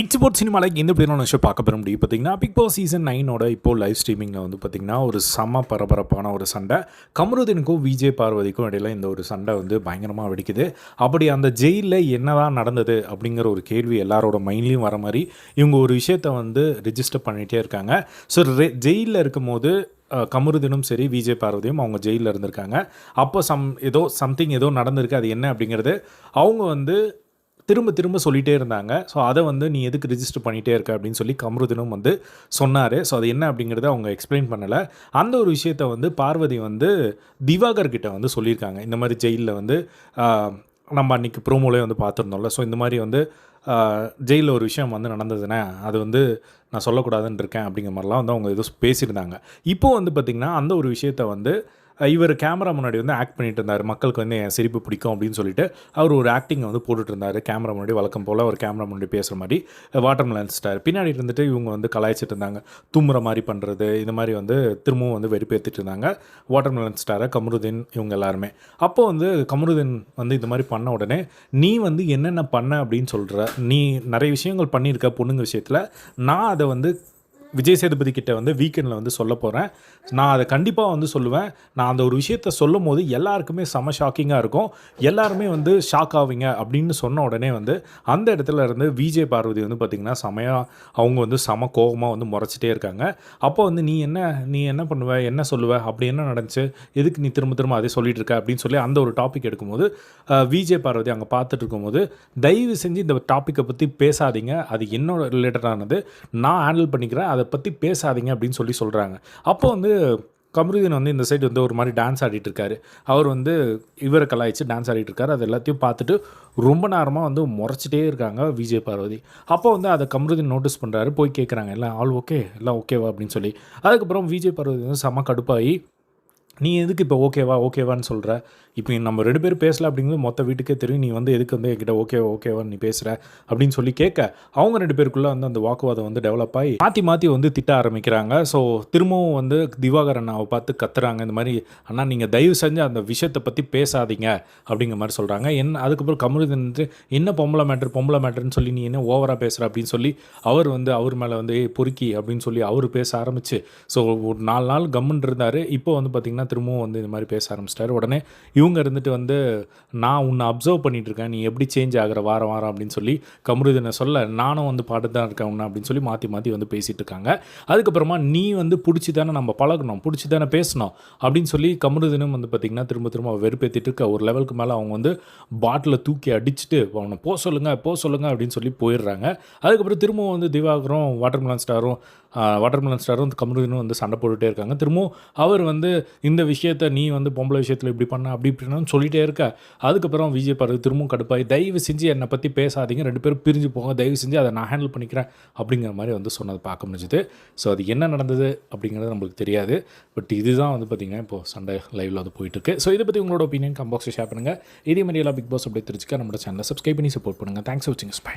It's boat சினிமாலைக்கு இந்த இப்படி விஷயம் பார்க்க பெற முடியும். பார்த்தீங்கன்னா பிக் பாஸ் சீசன் நைனோட இப்போ லைவ் ஸ்ட்ரீமிங்கில் வந்து பார்த்திங்கன்னா ஒரு செம பரபரப்பான ஒரு சண்டை. கமருதீனுக்கும் விஜய் பார்வதிக்கும் இடையில இந்த ஒரு சண்டை வந்து பயங்கரமாக வெடிக்குது. அப்படி அந்த ஜெயிலில் என்னதான் நடந்தது அப்படிங்கிற ஒரு கேள்வி எல்லாரோட மைண்ட்லேயும் வர மாதிரி இவங்க ஒரு விஷயத்தை வந்து ரிஜிஸ்டர் பண்ணிகிட்டே இருக்காங்க. ஸோ ரெ ஜெயிலில் இருக்கும்போது கமருதினும் சரி விஜய் பார்வதியும் அவங்க ஜெயிலில் இருந்திருக்காங்க. அப்போ சம் ஏதோ சம்திங் ஏதோ நடந்திருக்கு அது என்ன அப்படிங்கிறது அவங்க வந்து திரும்ப திரும்ப சொல்லிகிட்டே இருந்தாங்க. ஸோ அதை வந்து நீ எதுக்கு ரிஜிஸ்டர் பண்ணிகிட்டே இருக்க அப்படின்னு சொல்லி கமருதனும் வந்து சொன்னார். ஸோ அது என்ன அப்படிங்கிறத அவங்க எக்ஸ்பிளைன் பண்ணலை. அந்த ஒரு விஷயத்த வந்து பார்வதி வந்து திவாகர் கிட்ட வந்து சொல்லியிருக்காங்க. இந்த மாதிரி ஜெயிலில் வந்து நம்ம அன்றைக்கி ப்ரோமோலே வந்து பார்த்துருந்தோம்ல. ஸோ இந்த மாதிரி வந்து ஜெயிலில் ஒரு விஷயம் வந்து நடந்ததுன்னா அது வந்து நான் சொல்லக்கூடாதுன்னு இருக்கேன் அப்படிங்கிற மாதிரிலாம் வந்து அவங்க ஏதோ பேசியிருந்தாங்க. இப்போ வந்து பார்த்திங்கன்னா அந்த ஒரு விஷயத்த வந்து இவர் கேமரா முன்னாடி வந்து ஆக்ட் பண்ணிட்டு இருந்தார். மக்களுக்கு வந்து என் சிரிப்பு பிடிக்கும் அப்படின்னு சொல்லிட்டு அவர் ஒரு ஆக்டிங்கை வந்து போட்டுட்டு இருந்தார். கேமரா முன்னாடி வழக்கம் போல் ஒரு கேமரா முன்னாடி பேசுகிற மாதிரி வாட்டர் மிலன் ஸ்டார் பின்னாடி இருந்துட்டு இவங்க வந்து கலாய்ச்சிட்டு இருந்தாங்க. தும்முற மாதிரி பண்ணுறது இந்த மாதிரி வந்து திரும்பவும் வந்து வெறுப்பேற்றிட்டு இருந்தாங்க. வாட்டர் மிலன் ஸ்டாரை கமருதீன் இவங்க எல்லாருமே. அப்போ வந்து கமருதீன் வந்து இந்த மாதிரி பண்ண உடனே நீ வந்து என்னென்ன பண்ண? அப்படின்னு சொல்கிற நீ நிறைய விஷயங்கள் பண்ணியிருக்க பொண்ணுங்க விஷயத்தில். நான் அதை வந்து விஜய் சேதுபதி கிட்ட வந்து வீக்கெண்டில் வந்து சொல்ல போகிறேன் நான் அதை கண்டிப்பாக வந்து சொல்லுவேன். நான் அந்த ஒரு விஷயத்த சொல்லும் போது எல்லாருக்குமே செம ஷாக்கிங்காக இருக்கும். எல்லாருமே வந்து ஷாக் ஆவீங்க அப்படின்னு சொன்ன உடனே வந்து அந்த இடத்துல இருந்து விஜய் பார்வதி வந்து பார்த்திங்கன்னா செமையாக அவங்க வந்து செம கோபமாக வந்து முறைச்சிட்டே இருக்காங்க. அப்போ வந்து நீ என்ன நீ என்ன பண்ணுவ என்ன சொல்லுவ அப்படி என்ன நடந்துச்சு எதுக்கு நீ திரும்ப திரும்ப அதே சொல்லிட்டு இருக்க அப்படின்னு சொல்லி அந்த ஒரு டாபிக் எடுக்கும்போது விஜய் பார்வதி அங்கே பார்த்துட்டு இருக்கும்போது தயவு செஞ்சு இந்த டாப்பிக்கை பற்றி பேசாதீங்க. அது என்னோட ரிலேட்டடானது நான் ஹேண்டில் பண்ணிக்கிறேன். அதை பற்றி பேசாதீங்க அப்படின்னு சொல்லி சொல்கிறாங்க அப்போ வந்து கமருதீன் வந்து இந்த சைடு வந்து ஒரு மாதிரி டான்ஸ் ஆடிட்டு இருக்காரு. அவர் வந்து இவரை கலாய்ச்சி டான்ஸ் ஆடிட்டு இருக்காரு. அது எல்லாத்தையும் பார்த்துட்டு ரொம்ப நேரமாக வந்து முறைச்சிட்டே இருக்காங்க விஜய் பார்வதி. அப்போ வந்து அதை கமருதீன் நோட்டீஸ் பண்ணுறாரு போய் கேட்குறாங்க எல்லாம் ஆல் ஓகே எல்லாம் ஓகேவா அப்படின்னு சொல்லி. அதுக்கப்புறம் விஜய் பார்வதி வந்து செம கடுப்பாகி நீ எதுக்கு இப்போ ஓகேவா ஓகேவான்னு சொல்கிற இப்போ நம்ம ரெண்டு பேரும் பேசல அப்படிங்கிறது மொத்த வீட்டுக்கே தெரியும் நீ வந்து எதுக்கு வந்து என்கிட்ட ஓகே ஓகேவான்னு நீ பேசுகிற அப்படின்னு சொல்லி கேட்க அவங்க ரெண்டு பேருக்குள்ளே வந்து அந்த வாக்குவாதம் வந்து டெவலப் ஆகி மாற்றி மாற்றி வந்து திட்ட ஆரம்பிக்கிறாங்க. ஸோ திரும்பவும் வந்து திவாகர் அண்ணாவை பார்த்து கத்துறாங்க. இந்த மாதிரி அண்ணா நீங்கள் தயவு செஞ்சு அந்த விஷயத்தை பற்றி பேசாதீங்க அப்படிங்கிற மாதிரி சொல்கிறாங்க என்ன அதுக்கப்புறம் கமருதன் வந்து என்ன பொம்பளை மேட்ரு பொம்பளை மேட்ருன்னு சொல்லி நீ என்ன ஓவராக பேசுகிற அப்படின்னு சொல்லி அவர் வந்து அவர் மேலே வந்து பொறுக்கி அப்படின்னு சொல்லி அவர் பேச ஆரம்பிச்சு ஸோ ஒரு நாலு நாள் கம்முன்னு இருந்தார். இப்போ வந்து பார்த்திங்கன்னா திரும்பவும் வந்து இந்த மாதிரி பேச ஆரம்பிச்சிட்டாரு. உடனே இவங்க இருந்துட்டு வந்து நான் உன்னை அப்சர்வ் பண்ணிட்டு இருக்கேன் நீ எப்படி சேஞ்ச் ஆகுற? வாரம் வாரம் அப்படின்னு சொல்லி கமருதனை சொல்ல நானும் வந்து பாட்டு தான் இருக்கேன் உன்னை அப்படின்னு சொல்லி மாற்றி மாற்றி வந்து பேசிகிட்டு இருக்காங்க. அதுக்கப்புறமா நீ வந்து பிடிச்சி தானே நம்ம பழகணும். பிடிச்சி தானே பேசணும். அப்படின்னு சொல்லி கமருதனும் வந்து பார்த்திங்கன்னா திரும்ப திரும்ப வெறுப்பேற்றிட்டு இருக்க ஒரு லெவலுக்கு மேலே அவங்க வந்து பாட்டிலை தூக்கி அடிச்சுட்டு அவனை போ சொல்லுங்க போ சொல்லுங்க அப்படின்னு சொல்லி போயிடுறாங்க. அதுக்கப்புறம் திரும்பவும் வந்து திவாகரும் வாட்டர் மிலன் ஸ்டாரும் வாட்டர் மிலன் ஸ்டாரும் கமருதனும் வந்து சண்டை போட்டுகிட்டே இருக்காங்க. திரும்பவும் அவர் வந்து இந்த இந்த விஷயத்த நீ வந்து பொம்பளை விஷயத்தில் இப்படி பண்ண அப்படி இப்படின்னு சொல்லிட்டே இருக்க. அதுக்கப்புறம் விஜய் பாரு திரும்பவும் கடுப்பாய் தயவு செஞ்சு என்னை பற்றி பேசாதீங்க ரெண்டு பேரும் பிரிஞ்சு போங்க தயவு செஞ்சு அதை நான் ஹேண்டில் பண்ணிக்கிறேன் அப்படிங்கிற மாதிரி வந்து சொன்னதை பார்க்க முடிஞ்சுது. ஸோ அது என்ன நடந்தது அப்படிங்கிறது நம்மளுக்கு தெரியாது. பட் இதுதான் வந்து பார்த்திங்கன்னா இப்போது சண்டை லைவில் வந்து போயிட்டுருக்கு. ஸோ இதை பற்றி உங்களோட ஒப்பீனியன் கம்பாக்ஸில் ஷேர் பண்ணுங்கள் இதே மாதிரி எல்லாம் பிக் பாஸ் அப்படி தெரிஞ்சுக்க நம்மளோட சேனலை சப்ஸ்கிரைப் பண்ணி சப்போர்ட் பண்ணுங்கள் தேங்க்ஸ் ஃபார் வாட்சிங் ஸ்பை